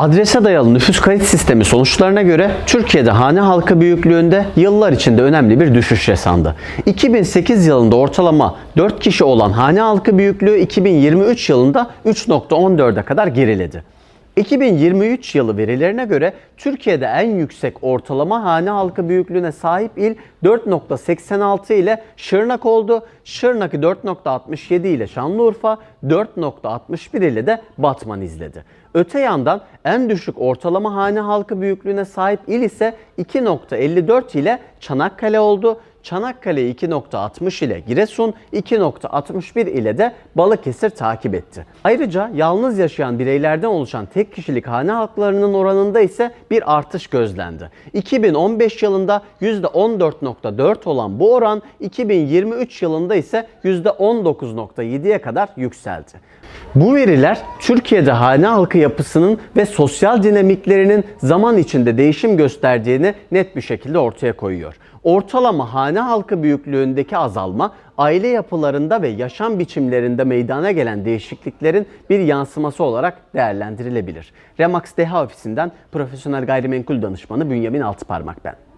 Adrese dayalı nüfus kayıt sistemi sonuçlarına göre Türkiye'de hane halkı büyüklüğünde yıllar içinde önemli bir düşüş yaşandı. 2008 yılında ortalama 4 kişi olan hane halkı büyüklüğü 2023 yılında 3.14'e kadar geriledi. 2023 yılı verilerine göre Türkiye'de en yüksek ortalama hane halkı büyüklüğüne sahip il 4.86 ile Şırnak oldu. Şırnak'ı 4.67 ile Şanlıurfa, 4.61 ile de Batman izledi. Öte yandan en düşük ortalama hane halkı büyüklüğüne sahip il ise 2.54 ile Çanakkale oldu. Çanakkale 2.60 ile Giresun, 2.61 ile de Balıkesir takip etti. Ayrıca yalnız yaşayan bireylerden oluşan tek kişilik hane halklarının oranında ise bir artış gözlendi. 2015 yılında %14.4 olan bu oran 2023 yılında ise %19.7'ye kadar yükseldi. Bu veriler Türkiye'de hane halkı yapısının ve sosyal dinamiklerinin zaman içinde değişim gösterdiğini net bir şekilde ortaya koyuyor. Ortalama hane halkı büyüklüğündeki azalma aile yapılarında ve yaşam biçimlerinde meydana gelen değişikliklerin bir yansıması olarak değerlendirilebilir. Remax Deha ofisinden profesyonel gayrimenkul danışmanı Bünyamin Altıparmak ben.